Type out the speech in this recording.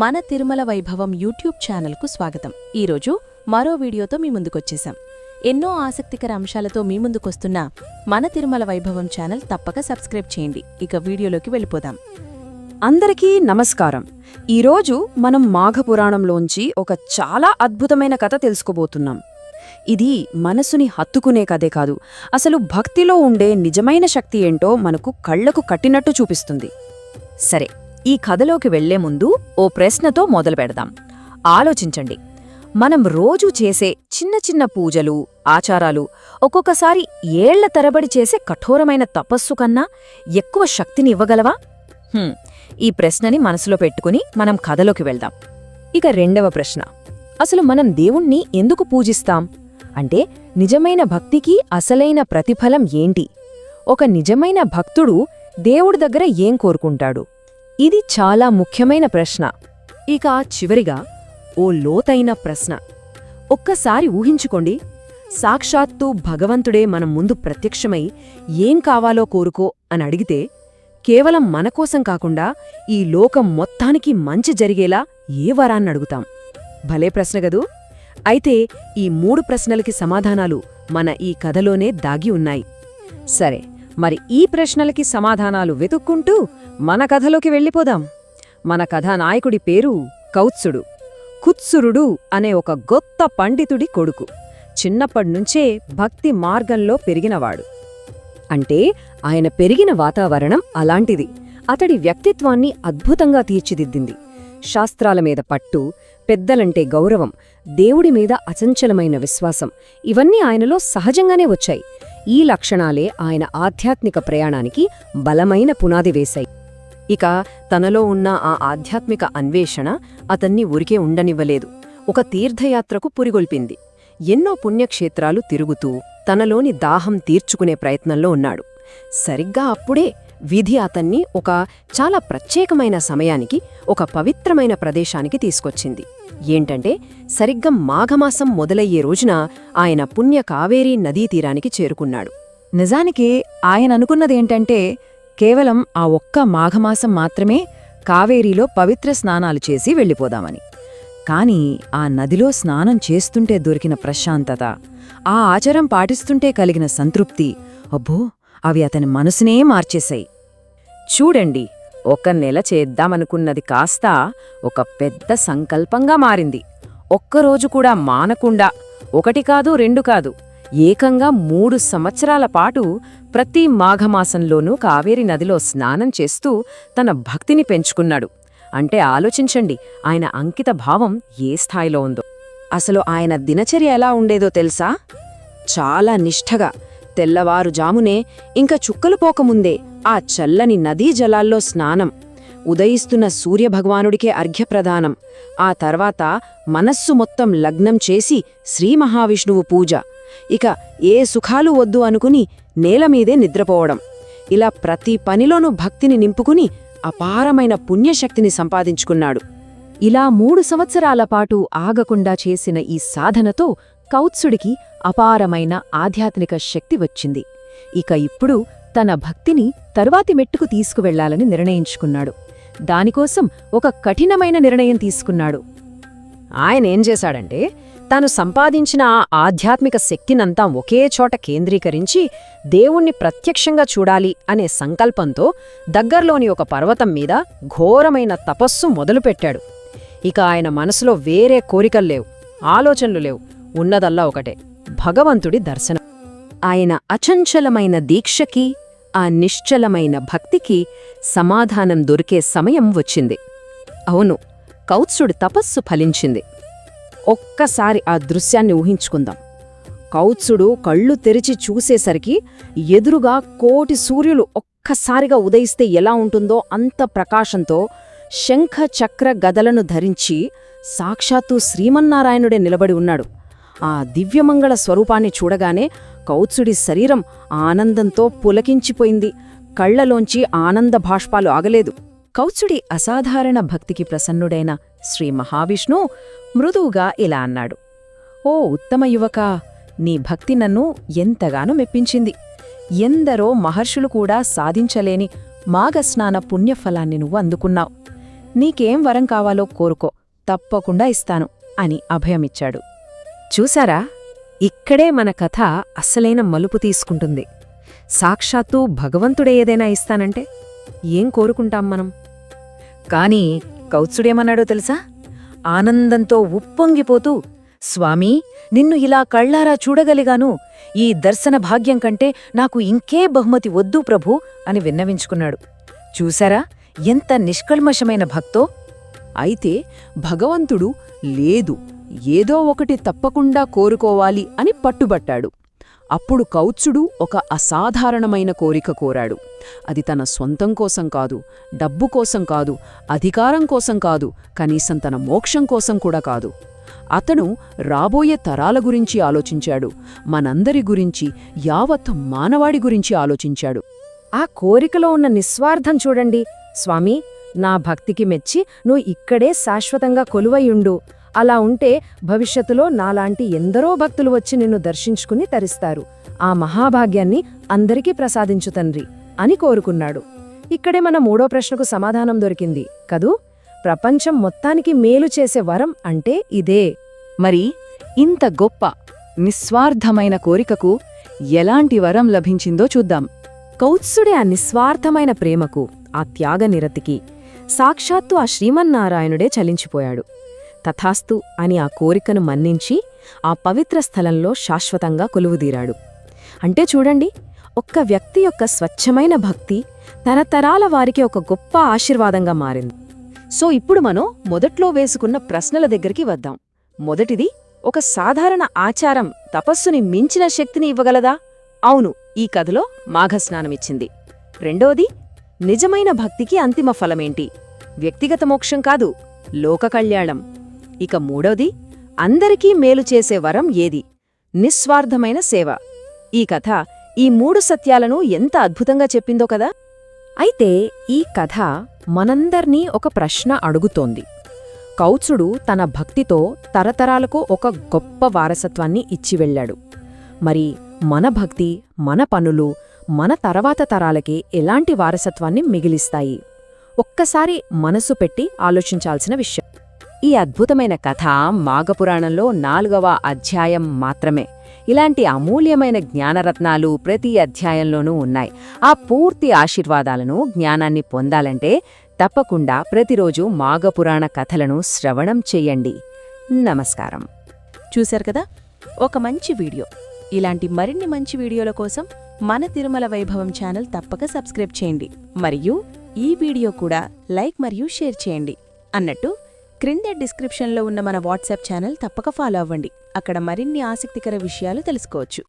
మన తిరుమల వైభవం యూట్యూబ్ ఛానల్కు స్వాగతం. ఈరోజు మరో వీడియోతో మీ ముందుకొచ్చేశాం. ఎన్నో ఆసక్తికర అంశాలతో మీ ముందుకొస్తున్న మన తిరుమల వైభవం ఛానల్ తప్పక సబ్స్క్రైబ్ చేయండి. ఇక వీడియోలోకి వెళ్ళిపోదాం. అందరికీ నమస్కారం. ఈరోజు మనం మాఘపురాణంలోంచి ఒక చాలా అద్భుతమైన కథ తెలుసుకోబోతున్నాం. ఇది మనసుని హత్తుకునే కథే కాదు అసలు భక్తిలో ఉండే నిజమైన శక్తి ఏంటో మనకు కళ్ళకు కట్టినట్టు చూపిస్తుంది. సరే ఈ కథలోకి వెళ్ళే ముందు ఓ ప్రశ్నతో మొదలు పెడదాం. ఆలోచించండి. మనం రోజూ చేసే చిన్న చిన్న పూజలు ఆచారాలు ఒక్కొక్కసారి ఏళ్ళ తరబడి చేసే కఠోరమైన తపస్సు కన్నా ఎక్కువ శక్తిని ఇవ్వగలవా? ఈ ప్రశ్నని మనసులో పెట్టుకుని మనం కథలోకి వెళ్దాం. ఇక రెండవ ప్రశ్న. అసలు మనం దేవుణ్ణి ఎందుకు పూజిస్తాం? అంటే నిజమైన భక్తికి అసలైన ప్రతిఫలం ఏంటి? ఒక నిజమైన భక్తుడు దేవుడి దగ్గర ఏం కోరుకుంటాడు? ఇది చాలా ముఖ్యమైన ప్రశ్న. ఇక చివరిగా ఓ లోతైన ప్రశ్న. ఒక్కసారి ఊహించుకోండి. సాక్షాత్తు భగవంతుడే మన ముందు ప్రత్యక్షమై ఏం కావాలో కోరుకో అని అడిగితే కేవలం మనకోసం కాకుండా ఈ లోకం మొత్తానికి మంచి జరిగేలా ఏ వరాన్ని అడుగుతాం? భలే ప్రశ్న గదూ! అయితే ఈ మూడు ప్రశ్నలకి సమాధానాలు మన ఈ కథలోనే దాగి ఉన్నాయి. సరే మరి ఈ ప్రశ్నలకి సమాధానాలు వెతుక్కుంటూ మన కథలోకి వెళ్ళిపోదాం. మన కథానాయకుడి పేరు కౌత్సుడు. కుత్సురుడు అనే ఒక గొప్ప పండితుడి కొడుకు. చిన్నప్పటినుంచే భక్తి మార్గంలో పెరిగినవాడు. అంటే ఆయన పెరిగిన వాతావరణం అలాంటిది. అతడి వ్యక్తిత్వాన్ని అద్భుతంగా తీర్చిదిద్దింది. శాస్త్రాల మీద పట్టు పెద్దలంటే గౌరవం దేవుడి మీద అచంచలమైన విశ్వాసం. ఇవన్నీ ఆయనలో సహజంగానే వచ్చాయి. ఈ లక్షణాలే ఆయన ఆధ్యాత్మిక ప్రయాణానికి బలమైన పునాది వేశాయి. ఇక తనలో ఉన్న ఆ ఆధ్యాత్మిక అన్వేషణ అతన్ని ఉరికే ఉండనివ్వలేదు. ఒక తీర్థయాత్రకు పురిగొల్పింది. ఎన్నో పుణ్యక్షేత్రాలు తిరుగుతూ తనలోని దాహం తీర్చుకునే ప్రయత్నంలో ఉన్నాడు. సరిగ్గా అప్పుడే విధి అతన్ని ఒక చాలా ప్రత్యేకమైన సమయానికి ఒక పవిత్రమైన ప్రదేశానికి తీసుకొచ్చింది. ఏంటంటే సరిగ్గా మాఘమాసం మొదలయ్యే రోజున ఆయన పుణ్య కావేరీ నదీ తీరానికి చేరుకున్నాడు. నిజానికి ఆయన అనుకున్నదేంటంటే కేవలం ఆ ఒక్క మాఘమాసం మాత్రమే కావేరీలో పవిత్ర స్నానాలు చేసి వెళ్ళిపోదామని. కాని ఆ నదిలో స్నానం చేస్తుంటే దొరికిన ప్రశాంతత ఆ ఆచారం పాటిస్తుంటే కలిగిన సంతృప్తి అబ్బో అవి అతని మనసునే మార్చేశాయి. చూడండి ఒక నెల చేద్దామనుకున్నది కాస్త ఒక పెద్ద సంకల్పంగా మారింది. ఒక్కరోజు కూడా మానకుండా ఒకటి కాదు రెండు కాదు ఏకంగా మూడు సంవత్సరాల పాటు ప్రతి మాఘమాసంలోనూ కావేరి నదిలో స్నానం చేస్తూ తన భక్తిని పెంచుకున్నాడు. అంటే ఆలోచించండి ఆయన అంకిత భావం ఏ స్థాయిలో ఉందో. అసలు ఆయన దినచర్య ఎలా ఉండేదో తెలుసా? చాలా నిష్ఠగా తెల్లవారుజామునే ఇంక చుక్కలు పోకముందే ఆ చల్లని నదీ జలాల్లో స్నానం ఉదయిస్తున్న సూర్యభగవానుడికే అర్ఘ్యప్రదానం ఆ తర్వాత మనస్సు మొత్తం లగ్నం చేసి శ్రీ మహావిష్ణువు పూజ. ఇక ఏ సుఖాలు వద్దు అనుకుని నేలమీదే నిద్రపోవడం. ఇలా ప్రతి పనిలోనూ భక్తిని నింపుకుని అపారమైన పుణ్యశక్తిని సంపాదించుకున్నాడు. ఇలా మూడు సంవత్సరాల పాటు ఆగకుండా చేసిన ఈ సాధనతో కౌత్సుడికి అపారమైన ఆధ్యాత్మిక శక్తి వచ్చింది. ఇక ఇప్పుడు తన భక్తిని తరువాతి మెట్టుకు తీసుకువెళ్ళాలని నిర్ణయించుకున్నాడు. దానికోసం ఒక కఠినమైన నిర్ణయం తీసుకున్నాడు. ఆయనేం చేశాడంటే తాను సంపాదించిన ఆ ఆధ్యాత్మిక శక్తినంతా ఒకే చోట కేంద్రీకరించి దేవుణ్ణి ప్రత్యక్షంగా చూడాలి అనే సంకల్పంతో దగ్గర్లోని ఒక పర్వతం మీద ఘోరమైన తపస్సు మొదలుపెట్టాడు. ఇక ఆయన మనసులో వేరే కోరికల్లేవు ఆలోచనలు లేవు ఉన్నదల్లా ఒకటే భగవంతుడి దర్శనం. ఆయన అచంచలమైన దీక్షకి ఆ నిశ్చలమైన భక్తికి సమాధానం దొరికే సమయం వచ్చింది. అవును కౌత్సుడి తపస్సు ఫలించింది. ఒక్కసారి ఆ దృశ్యాన్ని ఊహించుకుందాం. కౌత్సుడు కళ్ళు తెరిచి చూసేసరికి ఎదురుగా కోటి సూర్యులు ఒక్కసారిగా ఉదయిస్తే ఎలా ఉంటుందో అంత ప్రకాశంతో శంఖ చక్ర గదలను ధరించి సాక్షాత్తు శ్రీమన్నారాయణుడే నిలబడి ఉన్నాడు. ఆ దివ్యమంగళ స్వరూపాన్ని చూడగానే కౌత్సుడి శరీరం ఆనందంతో పులకించిపోయింది. కళ్ళలోంచి ఆనంద భాష్పాలు ఆగలేదు. కౌత్సుడి అసాధారణ భక్తికి ప్రసన్నుడైన శ్రీ మహావిష్ణు మృదువుగా ఇలా అన్నాడు. ఓ ఉత్తమ యువకా నీ భక్తి నన్ను ఎంతగానో మెప్పించింది. ఎందరో మహర్షులు కూడా సాధించలేని మాఘస్నాన పుణ్యఫలాన్ని నువ్వు అందుకున్నావు. నీకేం వరం కావాలో కోరుకో తప్పకుండా ఇస్తాను అని అభయమిచ్చాడు. చూసారా ఇక్కడే మన కథ అస్సలైన మలుపు తీసుకుంటుంది. సాక్షాత్తు భగవంతుడే ఏదైనా ఇస్తానంటే ఏం కోరుకుంటాం మనం? కాని కౌత్సుడేమన్నాడో తెలుసా? ఆనందంతో ఉప్పొంగిపోతూ స్వామీ నిన్ను ఇలా కళ్ళారా చూడగలిగాను. ఈ దర్శన భాగ్యం కంటే నాకు ఇంకే బహుమతి వద్దు ప్రభూ అని విన్నవించుకున్నాడు. చూశారా? ఎంత నిష్కల్మషమైన భక్తో. అయితే భగవంతుడు లేదు. ఏదో ఒకటి తప్పకుండా కోరుకోవాలి అని పట్టుబట్టాడు. అప్పుడు కౌత్సుడు ఒక అసాధారణమైన కోరిక కోరాడు. అది తన సొంతం కోసం కాదు డబ్బు కోసం కాదు అధికారం కోసం కాదు కనీసం తన మోక్షం కోసం కూడా కాదు. అతను రాబోయే తరాల గురించి ఆలోచించాడు మనందరి గురించి యావత్ మానవాడి గురించి ఆలోచించాడు. ఆ కోరికలో ఉన్న నిస్వార్థం చూడండి. స్వామి నా భక్తికి మెచ్చి నువ్వు ఇక్కడే శాశ్వతంగా కొలువయుండు అలా ఉంటే భవిష్యత్తులో నాలాంటి ఎందరో భక్తులు వచ్చి నిన్ను దర్శించుకుని తరిస్తారు. ఆ మహాభాగ్యాన్ని అందరికీ ప్రసాదించు తండ్రి అని కోరుకున్నాడు. ఇక్కడే మన మూడో ప్రశ్నకు సమాధానం దొరికింది. కదూ? ప్రపంచం మొత్తానికి మేలు చేసే వరం అంటే ఇదే. మరి ఇంత గొప్ప నిస్వార్థమైన కోరికకు ఎలాంటి వరం లభించిందో చూద్దాం. కౌత్సుడే ఆ నిస్వార్థమైన ప్రేమకు ఆ త్యాగనిరతికి సాక్షాత్తు ఆ శ్రీమన్నారాయణుడే చలించిపోయాడు. తథాస్తు అని ఆ కోరికను మన్నించి ఆ పవిత్ర స్థలంలో శాశ్వతంగా కొలువుదీరాడు. అంటే చూడండి ఒక్క వ్యక్తి యొక్క స్వచ్ఛమైన భక్తి తరతరాల వారికి ఒక గొప్ప ఆశీర్వాదంగా మారింది. సో ఇప్పుడు మనం మొదట్లో వేసుకున్న ప్రశ్నల దగ్గరికి వద్దాం. మొదటిది ఒక సాధారణ ఆచారం తపస్సుని మించిన శక్తిని ఇవ్వగలదా? అవును ఈ కథలో మాఘస్నానమిచ్చింది. రెండోది నిజమైన భక్తికి అంతిమ ఫలమేంటి? వ్యక్తిగత మోక్షం కాదు లోక కళ్యాణం. ఇక మూడోది అందరికీ మేలు చేసే వరం ఏది? నిస్వార్థమైన సేవ. ఈ కథ ఈ మూడు సత్యాలను ఎంత అద్భుతంగా చెప్పిందో కదా? అయితే ఈ కథ మనందర్నీ ఒక ప్రశ్న అడుగుతోంది. కౌచుడు తన భక్తితో తరతరాలకు ఒక గొప్ప వారసత్వాన్ని ఇచ్చి వెళ్ళాడు. మరి మన భక్తి మన పనులు మన తర్వాత తరాలకి ఎలాంటి వారసత్వాన్ని మిగిలిస్తాయి? ఒక్కసారి మనసు పెట్టి ఆలోచించాల్సిన విషయం. ఈ అద్భుతమైన కథ మాఘపురాణంలో నాలుగవ అధ్యాయం మాత్రమే. ఇలాంటి అమూల్యమైన జ్ఞానరత్నాలు ప్రతి అధ్యాయంలోనూ ఉన్నాయి. ఆ పూర్తి ఆశీర్వాదాలను జ్ఞానాన్ని పొందాలంటే తప్పకుండా ప్రతిరోజు మాఘపురాణ కథలను శ్రవణం చెయ్యండి నమస్కారం. చూశారు కదా? ఒక మంచి వీడియో. ఇలాంటి మరిన్ని మంచి వీడియోల కోసం మన తిరుమల వైభవం ఛానల్ తప్పక సబ్స్క్రైబ్ చేయండి. మరియు ఈ వీడియో కూడా లైక్ మరియు షేర్ చేయండి. అన్నట్టు క్రింద డిస్క్రిప్షన్లో ఉన్న మన వాట్సాప్ ఛానల్ తప్పక ఫాలో అవ్వండి. అక్కడ మరిన్ని ఆసక్తికర విషయాలు తెలుసుకోవచ్చు.